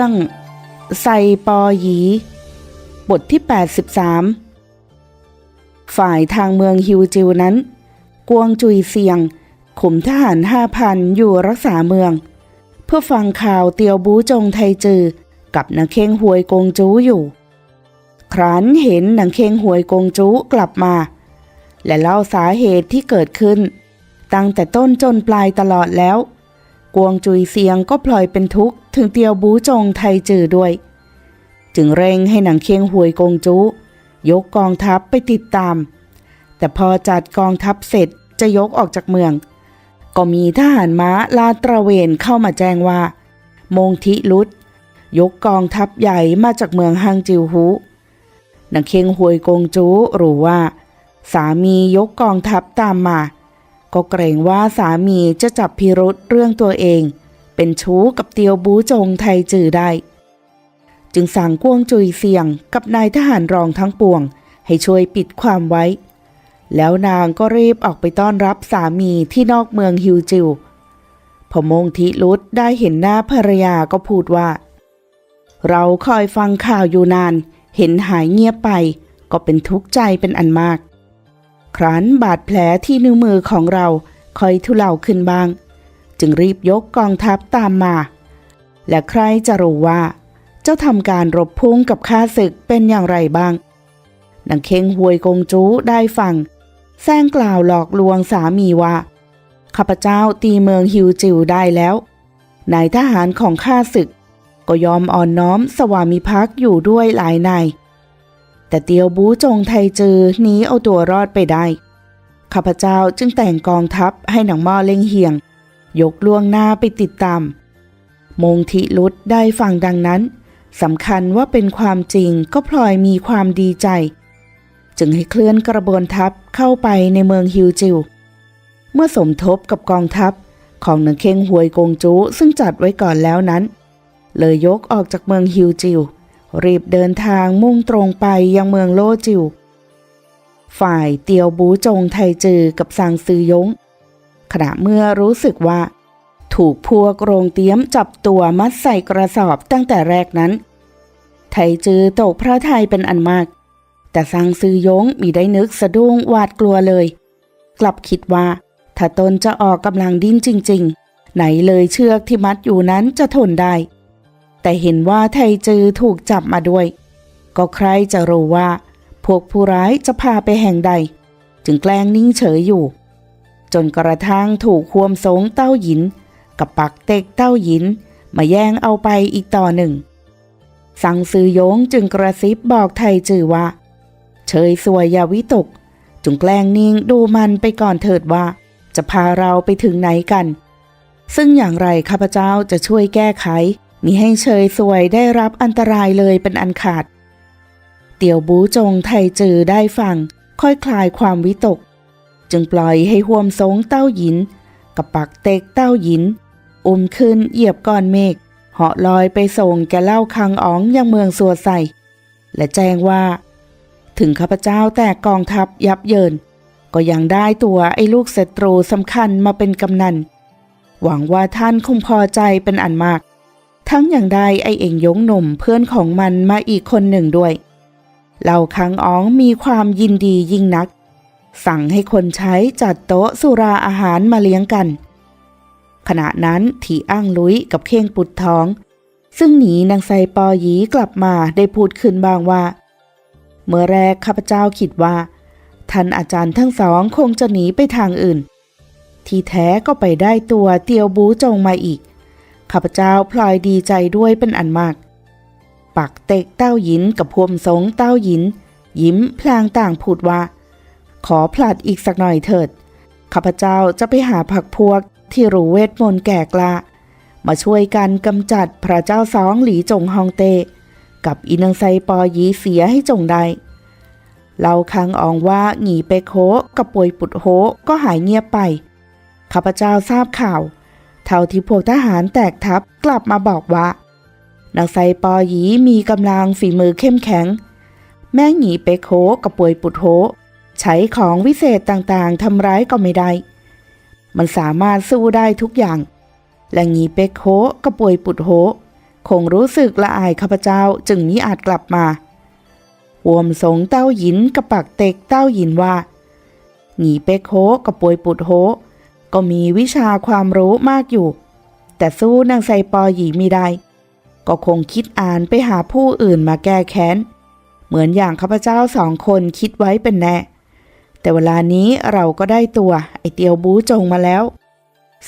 รื่องไซปอหยี บทที่ 83 ฝ่ายทางเมืองฮิวจิวนั้น กวงจุยเซียง ขุมทหารห้าพันอยู่รักษาเมือง เพื่อฟังข่าวเตียวบูจงไทจือ กับนางเค้งหวยกงจูอยู่ ครั้นเห็นนางเค้งหวยกงจูกลับมา และเล่าสาเหตุที่เกิดขึ้น ตั้งแต่ต้นจนปลายตลอดแล้ว กวงจุยเซียงก็พลอยเป็นทุกข์ ถึงเตียวบูจงไทจือด้วย จึงเร่งให้หนังเคียงหวยกงจูยกกองทัพไปติดตาม แต่พอจัดกองทัพเสร็จจะยกออกจากเมือง ก็มีทหารม้าลาตระเวนเข้ามาแจ้งว่า มงทิลุดยกกองทัพใหญ่มาจากเมืองฮังจิวฮูหนังเคียงหวยกงจูรู้ว่า สามียกกองทัพตามมา ก็เกรงว่าสามีจะจับพิรุษเรื่องตัวเอง เป็นชู้กับเตียวบูจงไทจือได้ จึงสั่งกวงจุยเสียงกับนายทหารรองทั้งปวง ให้ช่วยปิดความไว้ แล้วนางก็รีบออกไปต้อนรับสามีที่นอกเมืองฮิวจิวพอมงทิลุดได้เห็นหน้าภรรยาก็พูดว่า เราคอยฟังข่าวอยู่นาน เห็นหายเงียบไปก็เป็นทุกข์ใจเป็นอันมาก ครั้นบาดแผลที่นิ้วมือของเราคอยทุเลาขึ้นบ้าง จึงรีบยกกองทัพตามมา และใครจะรู้ว่า เจ้าทำการรบพุ่งกับข้าศึกเป็นอย่างไรบ้างนางเค้งหวยกงจูได้ฟังแซงกล่าวหลอกลวงสามีว่าข้าพเจ้าตีเมืองฮิวจิวได้แล้วนายทหารของข้าศึก ก็ยอมอ่อนน้อมสวามิภักดิ์อยู่ด้วยหลายนายแต่เตียวบูจงไทจือหนีเอาตัวรอดไปได้ข้าพเจ้าจึงแต่งกองทัพให้หนังม่อเล่งเฮียง ยกล่วงหน้าไปติดตาม มงทิลุดได้ฟังดังนั้นสำคัญว่าเป็นความจริงก็พลอยมีความดีใจ จึงให้เคลื่อนกระบวนทัพเข้าไปในเมืองฮิวจิว เมื่อสมทบกับกองทัพของหนังเค้งหวยกงจูซึ่งจัดไว้ก่อนแล้วนั้น เลยยกออกจากเมืองฮิวจิว รีบเดินทางมุ่งตรงไปยังเมืองโลจิว ฝ่ายเตียวบูจงไทจือกับซางซือยง ขณะเมื่อรู้สึกว่า ถูกพวกโรงเตี้ยมจับตัวมัดใส่กระสอบตั้งแต่แรกนั้น ไทจือตกพระทัยเป็นอันมาก แต่ซางซือยงมีได้นึกสะดุ้งหวาดกลัวเลย กลับคิดว่า ถ้าตนจะออกกำลังดิ้นจริง ๆ ไหนเลยเชือกที่มัดอยู่นั้นจะทนได้ แต่เห็นว่าไทจือถูกจับมาด้วย ก็ใครจะรู้ว่า พวกผู้ร้ายจะพาไปแห่งใด จึงแกล้งนิ่งเฉยอยู่ จนกระทั่งถูกควมสงเต้าหยิน กับปักเต็กเต้าหยิน มาแย่งเอาไปอีกต่อหนึ่ง สังซื้อยงจึงกระซิบบอกไทจือว่า เฉยสวยอยาวิตก จงแกล้งนิ่งดูมันไปก่อนเถิดว่า จะพาเราไปถึงไหนกัน ซึ่งอย่างไรข้าพเจ้าจะช่วยแก้ไขมิให้เฉยสวยได้รับอันตรายเลยเป็นอันขาด เตียวบูจงไทจือได้ฟังค่อยคลายความวิตก จึงปล่อยให้ห่วมสงเต้าหยิน กับปักเตกเต้าหยิน อุ้มขึ้นเหยียบก้อนเมฆเหาะลอยไปส่งแกเล่าคังอ๋องยังเมืองสัวใสและแจ้งว่า ถึงข้าพเจ้าแตกกองทัพยับเยิน ก็ยังได้ตัวไอ้ลูกศัตรูสำคัญมาเป็นกำนัน หวังว่าท่านคงพอใจเป็นอันมาก ทั้งอย่างได้ไอเองยงหนุ่มเพื่อนของมันมาอีกคนหนึ่งด้วยเหล่าคังอ๋องมีความยินดียิ่งนัก สั่งให้คนใช้จัดโต๊ะสุราอาหารมาเลี้ยงกัน ขณะนั้นถีอ้างลุยกับเข่งปุดท้อง ซึ่งหนีนางไซปอหยีกลับมาได้พูดขึ้นบางว่า เมื่อแรกข้าพเจ้าคิดว่า ท่านอาจารย์ทั้งสองคงจะหนีไปทางอื่น ที่แท้ก็ไปได้ตัวเตียวบูจงมาอีกข้าพเจ้าพลอยดีใจด้วยเป็นอันมาก ปักเตกเต้าหยินกับพวมสงเต้าหยิน ยิ้มพลางต่างพูดว่า ขอผลัดอีกสักหน่อยเถิด ข้าพเจ้าจะไปหาผักพวกที่รู้เวทมนต์แก่กล้ามาช่วยกันกำจัดพระเจ้าสองหลีจงฮองเต กับอินังไซปอยีเสียให้จงได้เราคังอองว่าหงีเปโคกับป่วยปุดโฮก็หายเงียบไป ข้าพเจ้าทราบข่าว เท่าที่พวกทหารแตกทัพกลับมาบอกว่านางไซปอยีมีกำลังฝีมือเข้มแข็ง แม่หงีเปโคกับป่วยปุดโฮ ใช้ของวิเศษต่างๆทำร้ายก็ไม่ได้ มันสามารถสู้ได้ทุกอย่าง และหงีเป็กโคกับป่วยปุดโฮคงรู้สึกละอายข้าพเจ้าจึงมิอาจกลับมาหวมสงเต้าหยินกับปักเต็กเต้าหยินว่าหนีเป็กโฮกับป่วยปุดโฮก็มีวิชาความรู้มากอยู่ แต่สู้นางไซปอหยีไม่ได้ ก็คงคิดอ่านไปหาผู้อื่นมาแก้แค้น เหมือนอย่างข้าพเจ้าสองคนคิดไว้เป็นแน่ แต่เวลานี้เราก็ได้ตัวไอเตียวบูจงมาแล้ว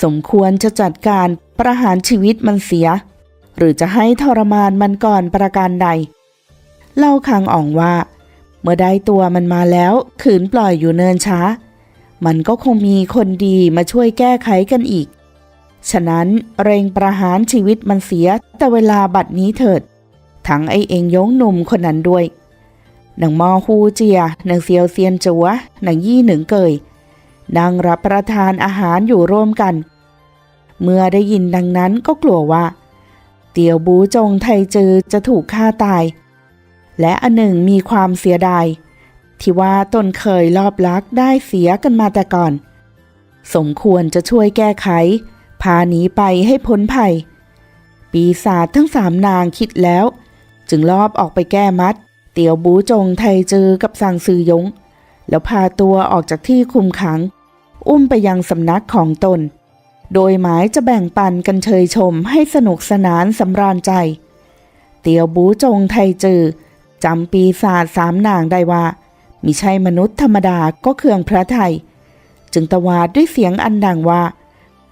สมควรจะจัดการประหารชีวิตมันเสีย หรือจะให้ทรมานมันก่อนประการใด เล่าคังอ่องว่า เมื่อได้ตัวมันมาแล้วขืนปล่อยอยู่เนินช้า มันก็คงมีคนดีมาช่วยแก้ไขกันอีก ฉะนั้นเร่งประหารชีวิตมันเสียแต่เวลาบัดนี้เถิด ทั้งไอเองยงหนุ่มคนนั้นด้วย นางมอฮูเจียนางเซียวเซียนจัวนางยี่หนึ่งเกยนั่งรับประทานอาหารอยู่ร่วมกัน เมื่อได้ยินดังนั้นก็กลัวว่า เตียวบูจงไทจือจะถูกฆ่าตาย และอันหนึ่งมีความเสียดาย ที่ว่าตนเคยลอบลักได้เสียกันมาแต่ก่อน สมควรจะช่วยแก้ไข พาหนีไปให้พ้นภัย ปีศาจทั้งสามนางคิดแล้ว จึงลอบออกไปแก้มัด เตียวบูจงไทจือกับซางซือยง แล้วพาตัวออกจากที่คุมขัง อุ้มไปยังสำนักของตน โดยหมายจะแบ่งปันกันเชยชมให้สนุกสนานสำราญใจ เตียวบูจงไทจือจำปีศาจสามนางได้ว่ามิใช่มนุษย์ธรรมดาก็เคืองพระไทย จึงตวาดด้วยเสียงอันดังว่า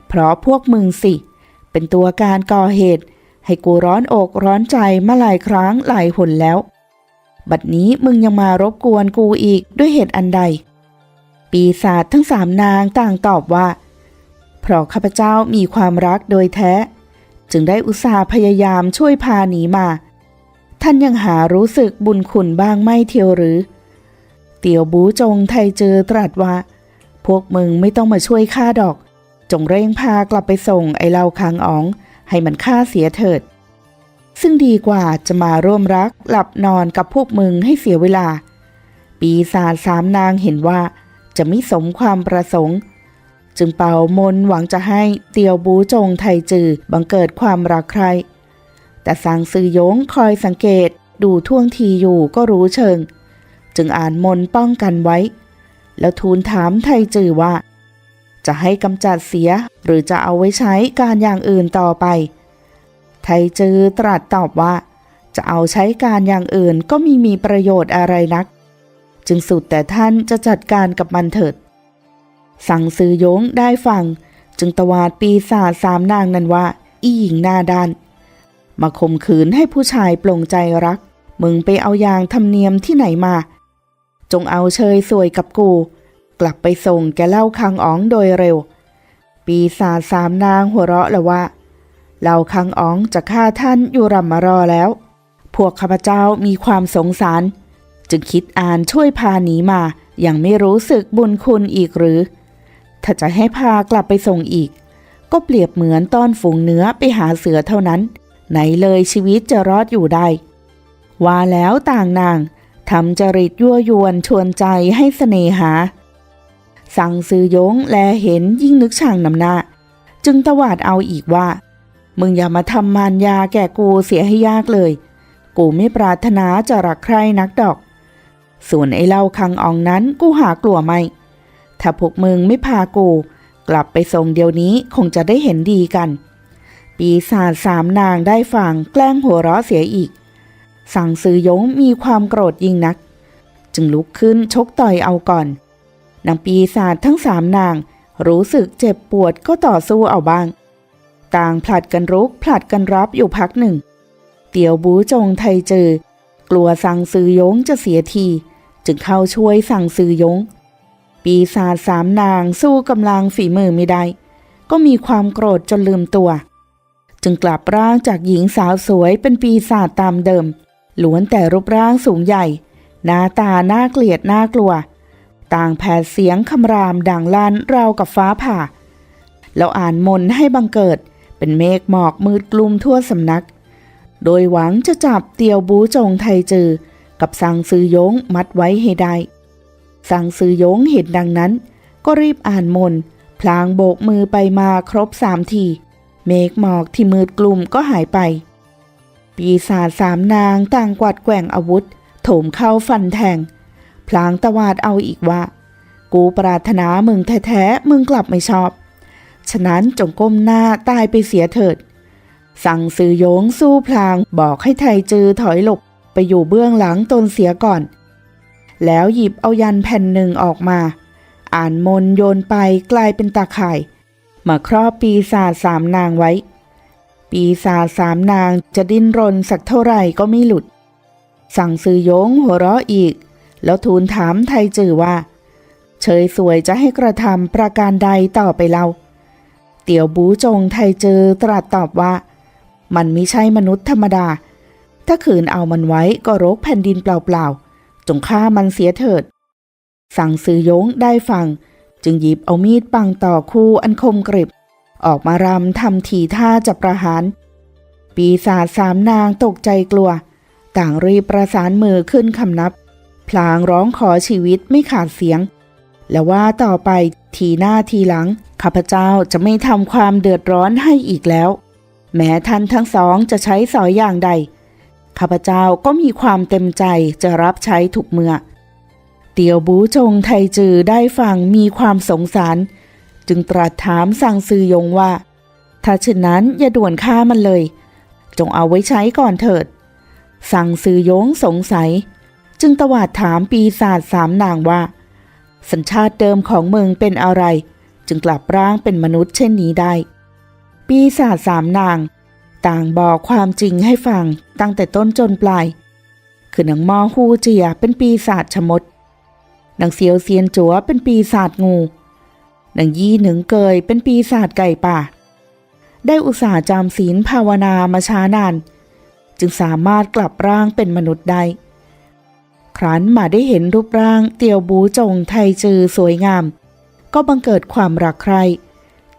เพราะพวกมึงสิ เป็นตัวการก่อเหตุ ให้กูร้อนอกร้อนใจมาหลายครั้งหลายหนแล้ว บัดนี้มึงยังมารบกวนกูอีกด้วยเหตุอันใด ปีศาจทั้งสามนางต่างตอบว่า เพราะข้าพเจ้ามีความรักโดยแท้ จึงได้อุตส่าห์พยายามช่วยพาหนีมา ท่านยังหารู้สึกบุญคุณบ้างไม่เทียวหรือ เตียวบูจงไทเจอตรัสว่า พวกมึงไม่ต้องมาช่วยข้าดอก จงเร่งพากลับไปส่งไอเล่าคางอ๋อง ให้มันฆ่าเสียเถิด ซึ่งดีกว่าจะมาร่วมรักหลับนอนกับพวกมึงให้เสียเวลา ปีศาจสามนางเห็นว่าจะไม่สมความประสงค์ จึงเป่ามนหวังจะให้เตียวบูจงไทจือบังเกิดความรักใคร แต่สางซือยงคอยสังเกตดูท่วงทีอยู่ก็รู้เชิง จึงอ่านมนป้องกันไว้ แล้วทูลถามไทจือว่า จะให้กำจัดเสียหรือจะเอาไว้ใช้การอย่างอื่นต่อไป ไทจือตรัสตอบว่า จะเอาใช้การอย่างอื่นก็มีมีประโยชน์อะไรนัก จึงสุดแต่ท่านจะจัดการกับมันเถิด สั่งซื้อยงได้ฟัง จึงตวาดปีศาจสามนางนั้นว่า อีหญิงหน้าด้าน มาข่มขืนให้ผู้ชายปลงใจรัก มึงไปเอายางธรรมเนียมที่ไหนมา จงเอาเชยสวยกับกู กลับไปส่งแกเล่าคังอ๋องโดยเร็ว ปีศาจสามนางหัวเราะแล้วว่า เล่าคังอ๋องจะฆ่าท่านอยู่รำมารอแล้ว พวกข้าพเจ้ามีความสงสาร จึงคิดอ่านช่วยพาหนีมาย่างไม่รู้สึกบุญคุณอีกหรือ ถ้าจะให้พากลับไปส่งอีก ก็เปรียบเหมือนต้อนฝูงเนื้อไปหาเสือเท่านั้น ไหนเลยชีวิตจะรอดอยู่ได้ ว่าแล้วต่างนางทำจริตยั่วยวนชวนใจให้เสน่หา สั่งซื้อยงแลเห็นยิ่งนึกช่างนำหน้า จึงตวาดเอาอีกว่า มึงอย่ามาทำมารยาแก่กูเสียให้ยากเลย กูไม่ปรารถนาจะรักใครนักดอก ส่วนไอ้เล่าคังอองนั้นกูหากลัวไม่ ถ้าพวกมึงไม่พากู กลับไปส่งเดี๋ยวนี้คงจะได้เห็นดีกัน ปีศาจสามนางได้ฟังแกล้งหัวเราะเสียอีก สั่งซื้อยงมีความโกรธยิ่งนัก จึงลุกขึ้นชกต่อยเอาก่อนนางปีศาจทั้งสามนางรู้สึกเจ็บปวดก็ต่อสู้เอาบ้าง ต่างผลัดกันรุกผลัดกันรับอยู่พักหนึ่ง เตียวบูจงไทเจอ กลัวสั่งซื้อยงจะเสียที จึงเข้าช่วยสั่งซื้อยง ปีศาจสามนางสู้กำลังฝีมือไม่ได้ ก็มีความโกรธจนลืมตัว จึงกลับร่างจากหญิงสาวสวยเป็นปีศาจตามเดิมล้วนแต่รูปร่างสูงใหญ่ หน้าตาน่าเกลียดน่ากลัว ต่างแผดเสียงคำรามดังลั่นราวกับฟ้าผ่า แล้วอ่านมนให้บังเกิด เป็นเมฆหมอกมืดกลุ่มทั่วสำนัก โดยหวังจะจับเตียวบูจงไทจือ กับสังซือยงมัดไว้ให้ได้ สังซือยงเห็นดังนั้น ก็รีบอ่านมนพลางโบกมือไปมาครบสามที เมฆหมอกที่มืดกลุ่มก็หายไป ปีศาจสามนางต่างกวัดแกว่งอาวุธ โถมเข้าฟันแทง พลางตวาดเอาอีกว่า กูปรารถนามึงแท้ๆ มึงกลับไม่ชอบ ฉะนั้นจงก้มหน้าตายไปเสียเถิด สั่งสื่อโยงสู้พลางบอกให้ไทยจือถอยหลบไปอยู่เบื้องหลังตนเสียก่อน แล้วหยิบเอายันแผ่นหนึ่งออกมา อ่านมนโยนไปกลายเป็นตาข่าย มาครอบปีศาจสามนางไว้ ปีศาจสามนางจะดิ้นรนสักเท่าไหร่ก็ไม่หลุด สั่งซื้อโยงหัวเราะอีก แล้วทูลถามไทยจือว่า เฉยสวยจะให้กระทำประการใดต่อไปเล่า เตียวบูจงไทยจือตรัสตอบว่า มันไม่ใช่มนุษย์ธรรมดา ถ้าขืนเอามันไว้ก็รกแผ่นดินเปล่าๆ จงฆ่ามันเสียเถิด สั่งซื้อยงได้ฟัง จึงหยิบเอามีดปังต่อคู่อันคมกริบ ออกมารำทำทีท่าจะประหาร ปีศาจสามนางตกใจกลัว ต่างรีบประสานมือขึ้นคำนับ พลางร้องขอชีวิตไม่ขาดเสียง และว่าต่อไปทีหน้าทีหลังข้าพเจ้าจะไม่ทำความเดือดร้อนให้อีกแล้ว แม้ท่านทั้งสองจะใช้สอยอย่างใดข้าพเจ้าก็มีความเต็มใจจะรับใช้ทุกเมื่อ เตียวบูจงไทจือได้ฟังมีความสงสาร จึงตรัสถามสั่งซือยงว่า ถ้าเช่นนั้นอย่าด่วนฆ่ามันเลย จงเอาไว้ใช้ก่อนเถิด สั่งซือยงสงสัย จึงตวาดถามปีศาจสามนางว่า สัญชาติเดิมของมึงเป็นอะไร จึงกลับร่างเป็นมนุษย์เช่นนี้ได้ ปีศาจสามนาง ต่างบอกความจริงให้ฟังตั้งแต่ต้นจนปลาย คือนางมอฮูเจียเป็นปีศาจชมดนางเสียวเซียนจัวเป็นปีศาจงูนางยี่หนึ่งเกยเป็นปีศาจไก่ป่า ได้อุตส่าห์จำศีลภาวนามาช้านาน จึงสามารถกลับร่างเป็นมนุษย์ได้ ครั้นมาได้เห็นรูปร่างเตียวบูจงไทจือสวยงาม ก็บังเกิดความรักใคร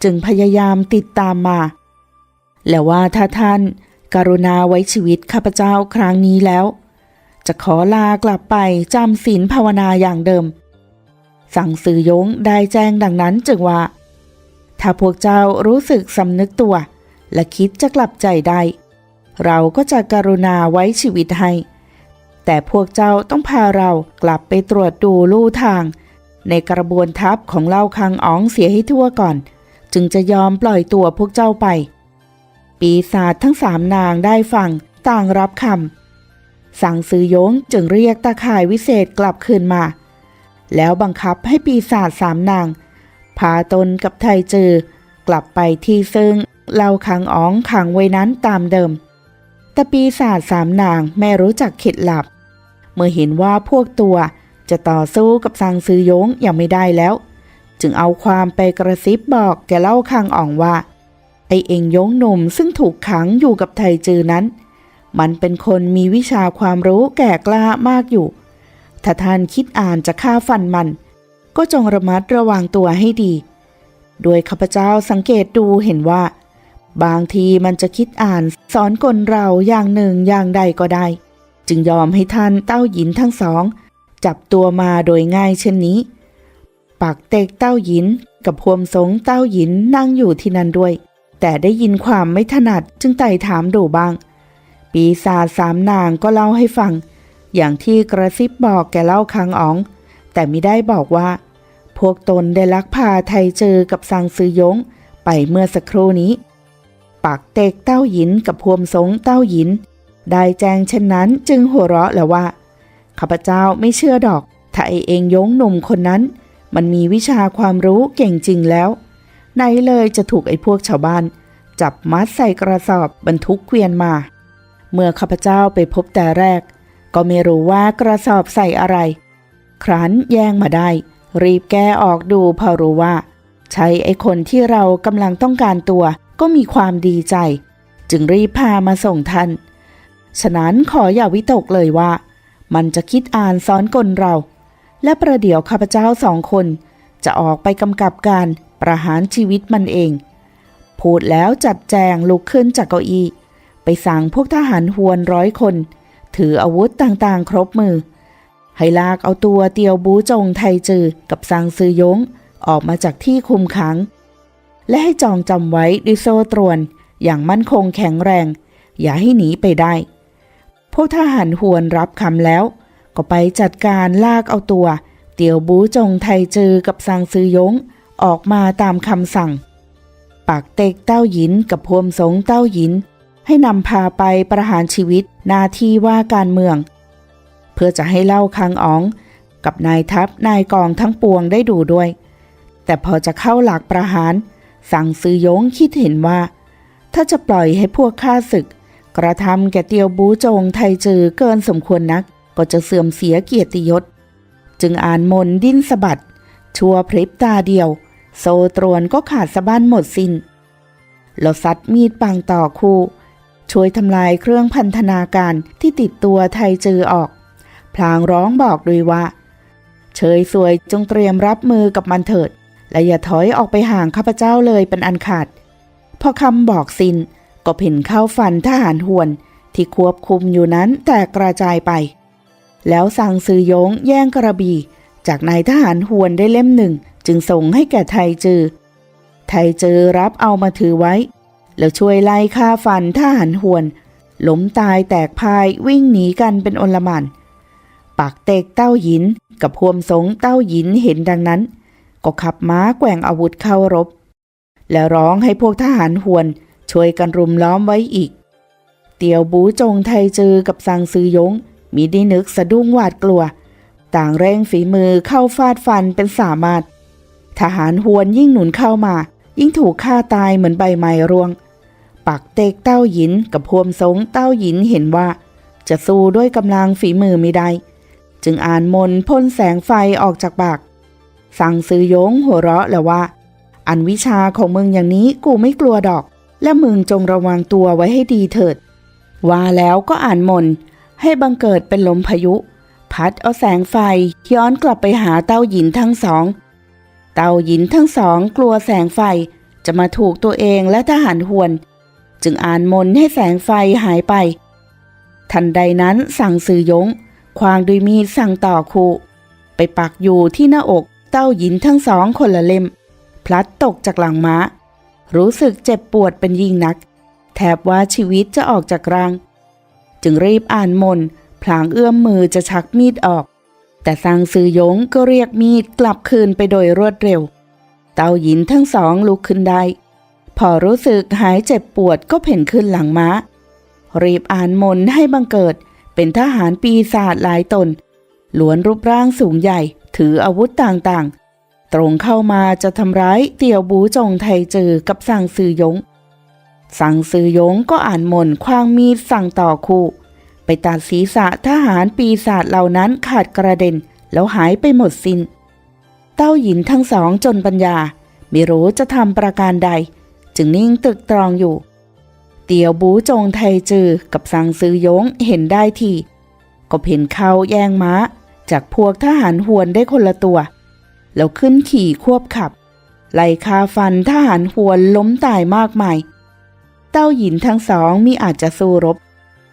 จึงพยายามติดตามมา แล้วว่าถ้าท่านการุณาไว้ชีวิตข้าพเจ้าครั้งนี้แล้ว จะขอลากลับไปจำศีลภาวนาอย่างเดิม สั่งสื่อยงได้แจ้งดังนั้นจึงว่า ถ้าพวกเจ้ารู้สึกสำนึกตัว และคิดจะกลับใจได้ เราก็จะการุณาไว้ชีวิตให้ แต่พวกเจ้าต้องพาเรากลับไปตรวจดูลู่ทาง ในกระบวนทัพของเล่าคังอ๋องเสียให้ทั่วก่อน จึงจะยอมปล่อยตัวพวกเจ้าไป ปีศาจทั้งสามนางได้ฟังต่างรับคำสั่งซื้อยงจึงเรียกตาข่ายวิเศษกลับคืนมา แล้วบังคับให้ปีศาจสามนาง พาตนกับไทจือกลับไปที่ซึ่งเล่าขังอ๋องขังไว้นั้นตามเดิมแต่ปีศาจสามนางไม่รู้จักเข็ดหลับ มื่อเห็นว่าพวกตัวจะต่อสู้กับสังซื้อยงยังไม่ได้แล้ว จึงเอาความไปกระซิบบอกแกเล่าคังอ่องว่า ไอเองยงหนุ่มซึ่งถูกขังอยู่กับไทจือนั้น มันเป็นคนมีวิชาความรู้แก่กล้ามากอยู่ ถ้าท่านคิดอ่านจะฆ่าฟันมัน ก็จงระมัดระวังตัวให้ดี โดยข้าพเจ้าสังเกตดูเห็นว่า บางทีมันจะคิดอ่านสอนกลเราอย่างหนึ่งอย่างใดก็ได้ จึงยอมให้ท่านเต้าหยินทั้งสอง จับตัวมาโดยง่ายเช่นนี้ ปากเตกเต้าหยินกับพวมสงเต้าหยินนั่งอยู่ที่นั่นด้วย แต่ได้ยินความไม่ถนัดจึงไต่ถามดูบ้าง ปีศาจสามนางก็เล่าให้ฟัง อย่างที่กระซิบบอกแกเล่าคังอ๋อง แต่ไมิได้บอกว่า พวกตนได้ลักพาไทยเจอกับซางซือยงไปเมื่อสักครู่นี้ ปากเตกเต้าหยินกับพวมสงเต้าหยิน ได้แจ้งเช่นนั้นจึงหัวเราะแล้วว่าข้าพเจ้าไม่เชื่อดอก ถ้าไอเองยงหนุ่มคนนั้น มันมีวิชาความรู้เก่งจริงแล้วไหนเลยจะถูกไอ้พวกชาวบ้าน จับมัดใส่กระสอบบรรทุกเกวียนมา เมื่อข้าพเจ้าไปพบแต่แรก ก็ไม่รู้ว่ากระสอบใส่อะไร ครั้นแย่งมาได้ รีบแก้ออกดูพอรู้ว่า ใช้ไอ้คนที่เรากำลังต้องการตัวก็มีความดีใจ จึงรีบพามาส่งท่าน ฉะนั้นขออย่าวิตกเลยว่า มันจะคิดอ่านซ้อนกลเรา และประเดี๋ยวข้าพเจ้าสองคน จะออกไปกำกับการประหารชีวิตมันเอง พูดแล้วจัดแจงลุกขึ้นจากเก้าอี้ ไปสั่งพวกทหารหวนร้อยคน ถืออาวุธต่างๆ ครบมือ ให้ลากเอาตัวเตียวบูจงไทจือกับซางซือยงออกมาจากที่คุมขัง และให้จองจำไว้ด้วยโซ่ตรวนอย่างมั่นคงแข็งแรง อย่าให้หนีไปได้ พวกทหารหวนรับคำแล้ว ก็ไปจัดการลากเอาตัว เตียวบูจงไทเจอกับซางซือยงออกมาตามคำสั่ง ปากเต็กเต้าหยินกับพวมสงเต้าหยิน ให้นำพาไปประหารชีวิตหน้าที่ว่าการเมือง เพื่อจะให้เล่าคังอ๋อง กับนายทัพนายกองทั้งปวงได้ดูด้วย แต่พอจะเข้าหลักประหาร สั่งซือยงคิดเห็นว่า ถ้าจะปล่อยให้พวกข้าศึก กระทำแก่เตียวบูจงไทจือเกินสมควรนัก ก็จะเสื่อมเสียเกียรติยศ จึงอ่านมนดิ้นสะบัด ชัวพริบตาเดียว โซตรวนก็ขาดสะบั้นหมดสิน้นแล้วซัดมีดปังต่อคู่ ช่วยทำลายเครื่องพันธนาการที่ติดตัวไทจือออก พลางร้องบอกด้วยว่า เฉยสวยจงเตรียมรับมือกับมันเถิด และอย่าถอยออกไปห่างข้าพเจ้าเลยเป็นอันขาด พอคำบอกสิน้น ก็เพ่นเข้าฟันทหารหวนที่ควบคุมอยู่นั้นแตกกระจายไป แล้วสั่งซือยงแย่งกระบี่ จากนายทหารหวนได้เล่มหนึ่ง จึงส่งให้แก่ไทจือ ไทจือรับเอามาถือไว้ แล้วช่วยไล่ฆ่าฟันทหารหวนล้มตายแตกพายวิ่งหนีกันเป็นอนลมานปากเตกเต้าหยินกับพวมสงเต้าหยินเห็นดังนั้น ก็ขับม้าแกว่งอาวุธเข้ารบ แล้วร้องให้พวกทหารหวน ช่วยกันรุมล้อมไว้อีก เตียวบูจงไทจือกับซังซือยงมีได้นึกสะดุ้งหวาดกลัว ต่างเร่งฝีมือเข้าฟาดฟันเป็นสามารถ ทหารหวนยิ่งหนุนเข้ามา ยิ่งถูกฆ่าตายเหมือนใบไม้ร่วง ปักเตกเต้าหยินกับพวมสงเต้าหยินเห็นว่า จะสู้ด้วยกำลังฝีมือไม่ได้ จึงอ่านมนพ่นแสงไฟออกจากปาก สั่งซื้อยงหัวเราะแล้วว่า อันวิชาของมึงอย่างนี้กูไม่กลัวดอก และมึงจงระวังตัวไว้ให้ดีเถิด ว่าแล้วก็อ่านมน ให้บังเกิดเป็นลมพายุ พัดเอาแสงไฟย้อนกลับไปหาเต้าหยินทั้งสอง เต้าหยินทั้งสองกลัวแสงไฟจะมาถูกตัวเองและทหารหวน จึงอ่านมนให้แสงไฟหายไป ทันใดนั้นสั่งสื่อยง ควางด้วยมีดสั่งต่อคูไปปักอยู่ที่หน้าอกเต้าหยินทั้งสองคนละเล่ม พลัดตกจากหลังม้า รู้สึกเจ็บปวดเป็นยิ่งนัก แทบว่าชีวิตจะออกจากร่าง จึงรีบอ่านมนพลางเอื้อมมือจะชักมีดออก แต่ซางซือยงก็เรียกมีดกลับคืนไปโดยรวดเร็ว เต้าหยินทั้งสองลุกขึ้นได้ พอรู้สึกหายเจ็บปวดก็เพ่นขึ้นหลังม้า รีบอ่านมนให้บังเกิด เป็นทหารปีศาจหลายตนล้วนรูปร่างสูงใหญ่ถืออาวุธต่างๆ ตรงเข้ามาจะทำร้ายเตี่ยวบูจงไทเจอกับสั่งซือยง สั่งซือยงก็อ่านมนคว้างมีดสั่งต่อคู่ ไปตัดศีรษะทหารปีศาจเหล่านั้นขาดกระเด็น แล้วหายไปหมดสิน้น เต้าหยินทั้งสองจนปัญญา ไม่รู้จะทำประการใด จึงนิ่งตึกตรองอยู่ เตียวบูจงไทจือกับสังซือยงเห็นได้ทีก็เพ่นเข้าแย่งม้า จากพวกทหารหวนได้คนละตัว แล้วขึ้นขี่ควบขับ ไล่คาฟันทหารหวนล้มตายมากมาย เต้าหยินทั้งสองมีอาจจะสู้รบ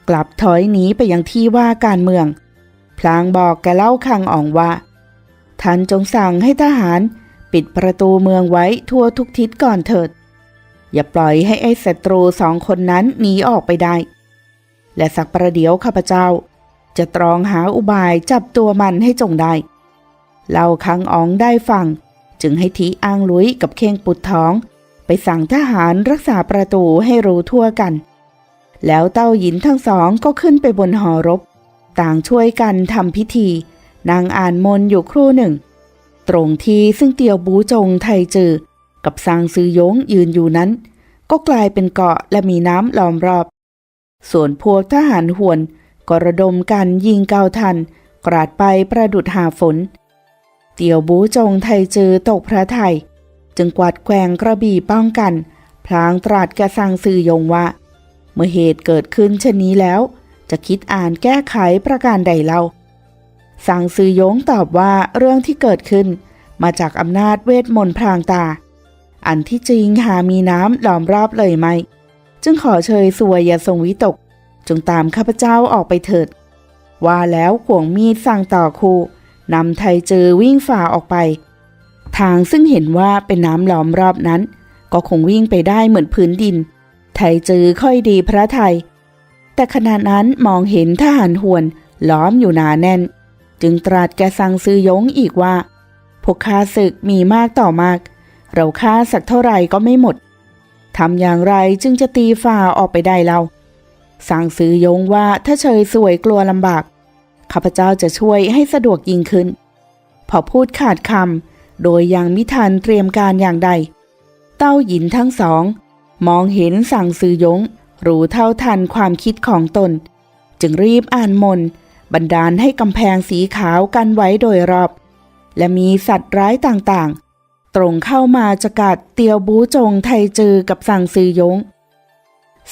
กลับถอยหนีไปยังที่ว่าการเมือง พลางบอกแกเล่าคังอ่องว่า ท่านจงสั่งให้ทหารปิดประตูเมืองไว้ทั่วทุกทิศก่อนเถิด อย่าปล่อยให้ไอ้ศัตรูสองคนนั้นหนีออกไปได้ และสักประเดี๋ยวข้าพเจ้า จะตรองหาอุบายจับตัวมันให้จงได้ เล่าคังอ๋องได้ฟัง จึงให้ทีอ้างลุยกับเข่งปุดท้อง ไปสั่งทหารรักษาประตูให้รู้ทั่วกัน แล้วเต้าหยินทั้งสองก็ขึ้นไปบนหอรบ ต่างช่วยกันทำพิธี นางอ่านมนอยู่ครู่หนึ่ง ตรงที่ซึ่งเตียวบูจงไทจือ กับซางซือยงยืนอยู่นั้น ก็กลายเป็นเกาะและมีน้ำล้อมรอบ ส่วนพวกทหารหวนก็ระดมกันยิงเกาทัน กราดไปประดุดหาฝน เตียวบูจงไทจือตกพระไทย จึงกวาดแกวงกระบี่ป้องกัน พลางตรัสกระสังซือยงว่า เมื่อเหตุเกิดขึ้นเช่นนี้แล้ว จะคิดอ่านแก้ไขประการใดเล่าสั่งซือยงตอบว่าเรื่องที่เกิดขึ้น มาจากอำนาจเวทมนต์พรางตา อันที่จริงหามีน้ำล้อมรอบเลยไหม จึงขอเชยสวยอย่าทรงวิตก จงตามข้าพเจ้าออกไปเถิด ว่าแล้วขวงมีดสั่งต่อคู นำไทเจอวิ่งฝ่าออกไป ทางซึ่งเห็นว่าเป็นน้ำล้อมรอบนั้น ก็คงวิ่งไปได้เหมือนพื้นดิน ไทเจอค่อยดีพระไทย แต่ขณะนั้นมองเห็นทหารหวนล้อมอยู่หนาแน่น จึงตรัสแกสั่งซื้อยงอีกว่า พวกข้าศึกมีมากต่อมาก เราฆ่าสักเท่าไหร่ก็ไม่หมดทำอย่างไรจึงจะตีฝ่าออกไปได้เรา สั่งซื้อยงว่าถ้าเชยสวยกลัวลำบาก ข้าพเจ้าจะช่วยให้สะดวกยิ่งขึ้น พอพูดขาดคำโดยยังมิทันเตรียมการอย่างใด เต้าหยินทั้งสอง มองเห็นสั่งซื้อยงรู้เท่าทันความคิดของตน จึงรีบอ่านมนบันดาลให้กำแพงสีขาวกันไว้โดยรอบ และมีสัตว์ร้ายต่างๆ ตรงเข้ามาจะกัดเตียวบูจงไทจือกับสั่งซื้อยง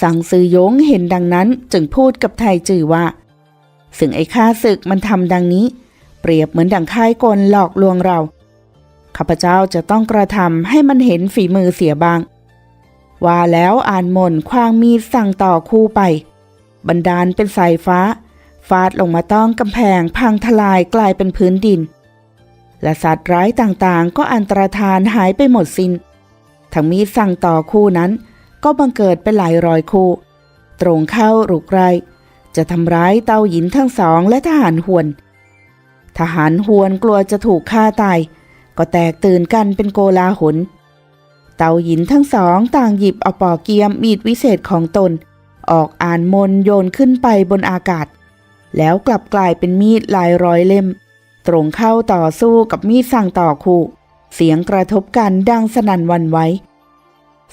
สั่งซื้อยงเห็นดังนั้นจึงพูดกับไทจือว่า ซึ่งไอ้ข้าศึกมันทำดังนี้ เปรียบเหมือนดังค่ายกลหลอกลวงเรา ข้าพเจ้าจะต้องกระทำให้มันเห็นฝีมือเสียบ้าง ว่าแล้วอ่านมนต์ควางมีดสั่งต่อคู่ไปบันดาลเป็นสายฟ้า ฟาดลงมาต้องกำแพงพังทลายกลายเป็นพื้นดิน และสัตว์ร้ายต่างๆ ก็อันตรธานหายไปหมดสิน้นทั้งมีดสั่งต่อคู่นั้น ก็บังเกิดเป็นหลายร้อยคู่ ตรงเข้ารุกไร จะทำร้ายเตาหยินทั้งสองและทหารหวน ทหารหวนกลัวจะถูกฆ่าตาย ก็แตกตื่นกันเป็นโกลาหล เตาหยินทั้งสองต่างหยิบเอาปอกเกียมมีดวิเศษของตน ออกอ่านมนโยนขึ้นไปบนอากาศ แล้วกลับกลายเป็นมีดลายร้อยเล่ม ตรงเข้าต่อสู้กับมีดสั่งต่อคู่ เสียงกระทบกันดังสนั่นวันไหว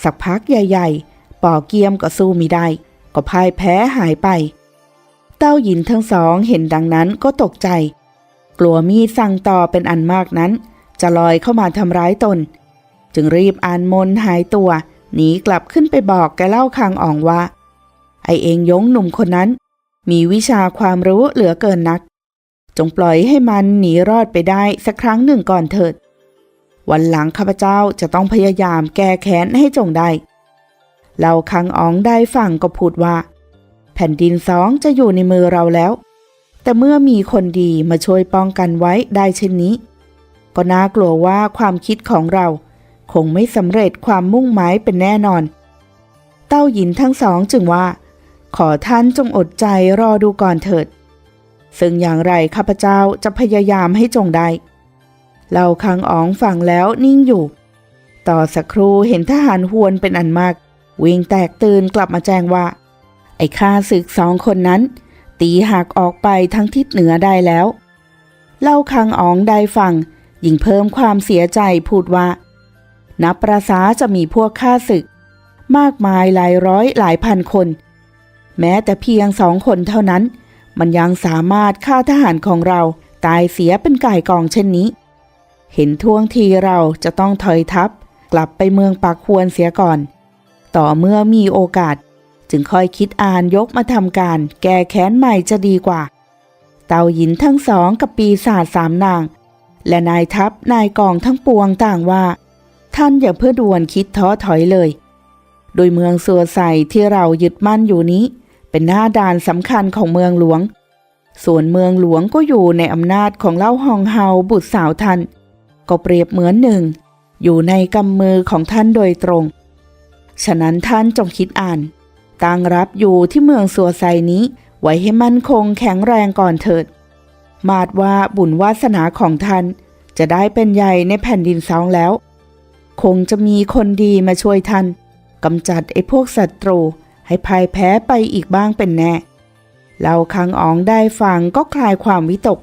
สักพักใหญ่ ๆ ปอกเกียมก็สู้มิได้ ก็พ่ายแพ้หายไป เต้าหยินทั้งสองเห็นดังนั้นก็ตกใจ กลัวมีดสั่งต่อเป็นอันมากนั้น จะลอยเข้ามาทำร้ายตน จึงรีบอ่านมนหายตัว หนีกลับขึ้นไปบอกแกเล่าคางอ่องว่า ไอเองยงหนุ่มคนนั้น มีวิชาความรู้เหลือเกินนัก จงปล่อยให้มันหนีรอดไปได้สักครั้งหนึ่งก่อนเถิด วันหลังข้าพเจ้าจะต้องพยายามแก้แค้นให้จงได้เล่าคังอ๋องได้ฟังก็พูดว่า แผ่นดินสองจะอยู่ในมือเราแล้ว แต่เมื่อมีคนดีมาช่วยป้องกันไว้ได้เช่นนี้ ก็น่ากลัวว่าความคิดของเรา คงไม่สำเร็จความมุ่งหมายเป็นแน่นอน เต้าหยินทั้งสองจึงว่า ขอท่านจงอดใจรอดูก่อนเถิด ซึ่งอย่างไรข้าพเจ้าจะพยายามให้จงได้เล่าคังอ๋องฟังแล้วนิ่งอยู่ ต่อสักครู่เห็นทหารหวนเป็นอันมาก วิ่งแตกตื่นกลับมาแจ้งว่า ไอ้ข้าศึกสองคนนั้น ตีหักออกไปทั้งทิศเหนือได้แล้ว เล่าคังอ๋องได้ฟังยิ่งเพิ่มความเสียใจพูดว่า นับประษาจะมีพวกข้าศึก มากมายหลายร้อยหลายพันคน แม้แต่เพียงสองคนเท่านั้น มันยังสามารถฆ่าทหารของเราตายเสียเป็นก่ายกองเช่นนี้ เห็นท่วงทีเราจะต้องถอยทัพ กลับไปเมืองปากควรเสียก่อน ต่อเมื่อมีโอกาส จึงค่อยคิดอ่านยกมาทำการ แก้แค้นใหม่จะดีกว่า เต่าหยินทั้งสองกับปีศาจสามนาง และนายทัพนายกองทั้งปวงต่างว่า ท่านอย่าเพื่อด่วนคิดท้อถอยเลย โดยเมืองสัวใสที่เรายึดมั่นอยู่นี้ เป็นหน้าด่านสำคัญของเมืองหลวง ส่วนเมืองหลวงก็อยู่ในอำนาจของเล่าฮองเฮาบุตรสาวท่านก็เปรียบเหมือนหนึ่ง อยู่ในกำมือของท่านโดยตรง ฉะนั้นท่านจงคิดอ่าน ตั้งรับอยู่ที่เมืองสัวไซนี้ ไว้ให้มั่นคงแข็งแรงก่อนเถิด มาดว่าบุญวาสนาของท่าน จะได้เป็นใหญ่ในแผ่นดินสองแล้ว คงจะมีคนดีมาช่วยท่านกำจัดไอ้พวกศัตรู ให้พ่ายแพ้ไปอีกบ้างเป็นแน่เราคังอ๋องได้ฟังก็คลายความวิตก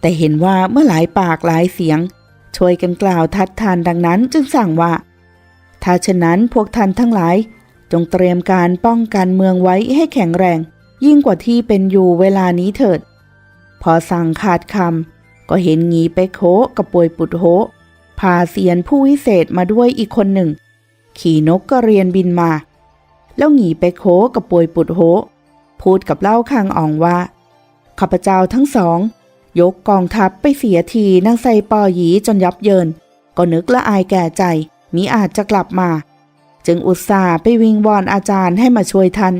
แต่เห็นว่าเมื่อหลายปากหลายเสียง ช่วยกันกล่าวทัดทานดังนั้นจึงสั่งว่า ถ้าเช่นนั้นพวกท่านทั้งหลาย จงเตรียมการป้องกันเมืองไว้ให้แข็งแรง ยิ่งกว่าที่เป็นอยู่เวลานี้เถิด พอสั่งขาดคำก็เห็นงีไปโคกับป่วยปุดโฮพาเสียนผู้วิเศษมาด้วยอีกคนหนึ่ง ขี่นกกระเรียนบินมา แล้วหงีไปโคกับป่วยปุดโฮพูดกับเล่าคางอ่องว่าข้าพเจ้าทั้งสอง ยกกองทัพไปเสียทีนั่งใสปอหยีจนยับเยิน ก็นึกละอายแก่ใจมิอาจจะกลับมา จึงอุตส่าห์ไปวิงวอนอาจารย์ให้มาช่วยท่าน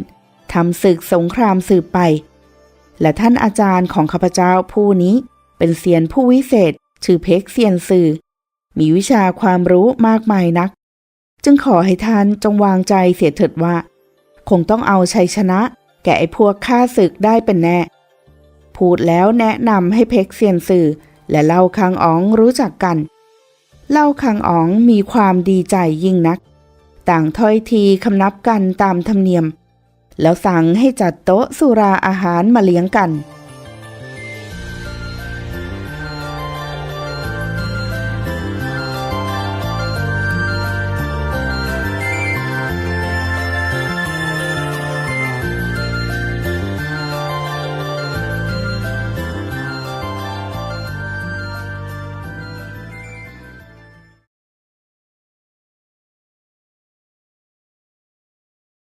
ทำศึกสงครามสืบไป และท่านอาจารย์ของข้าพเจ้าผู้นี้ เป็นเซียนผู้วิเศษชื่อเพกเซียนสื่อ มีวิชาความรู้มากมายนัก จึงขอให้ท่านจงวางใจเสียเถิดว่า คงต้องเอาชัยชนะ แก่ไอ้พวกข้าศึกได้เป็นแน่ พูดแล้วแนะนำให้เพ็กเซียนสื่อ และเล่าคังอ๋องรู้จักกัน เล่าคังอ๋องมีความดีใจยิ่งนัก ต่างถ้อยทีคำนับกันตามธรรมเนียม แล้วสั่งให้จัดโต๊ะสุราอาหารมาเลี้ยงกัน